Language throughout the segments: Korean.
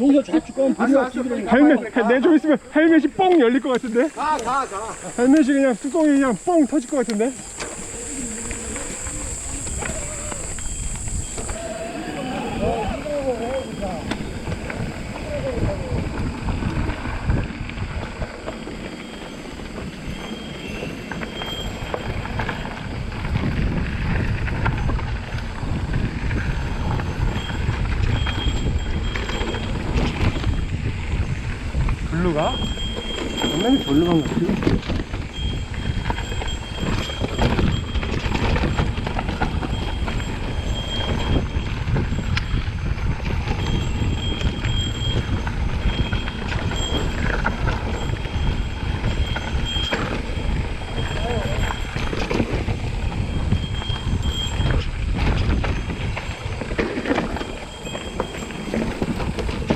여기서 좌측 가면 불이야 헬멧 내좀 있으면 헬멧이 뻥 열릴 것 같은데? 가가가. 헬멧이 그냥 뚜껑이 그냥 뻥 터질 것 같은데 블루가? 장난이 절로 간것 같아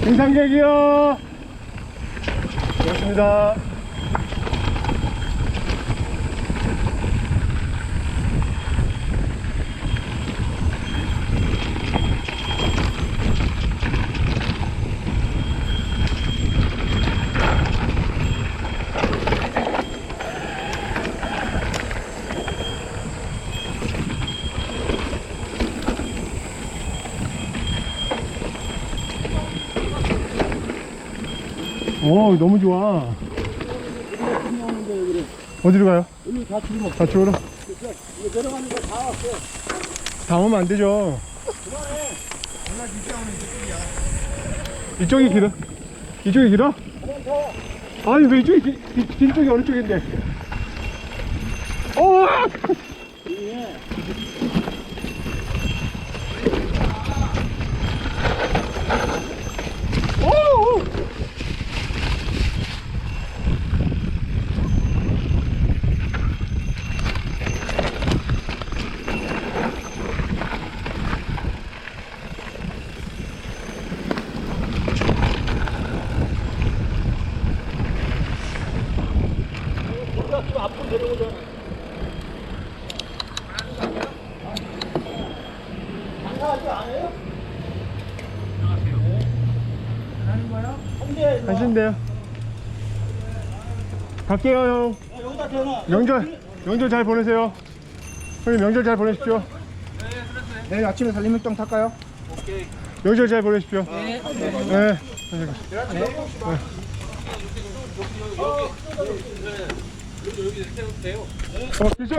등산객이요 고맙습니다 오 너무 좋아 어디로 가요? 뭐 좌측으로? 이거 내려가는 거다 왔어 다 오면 안 되죠 이쪽이 길어? 이쪽이 길어? 아니 왜 이쪽이 길, 길, 길 쪽이 어느 쪽인데 오! 지금 앞으로 내려오잖아 장사하지 않아요? 하는 거요? 근데 가신대요. 갈게요 형. 여기다 대놔. 명절 명절 잘 보내세요. 형님 명절 잘 보내십시오. 내일 아침에 살림육동 탈까요? 명절 잘 보내십시오. 네, 네. 어, 기절.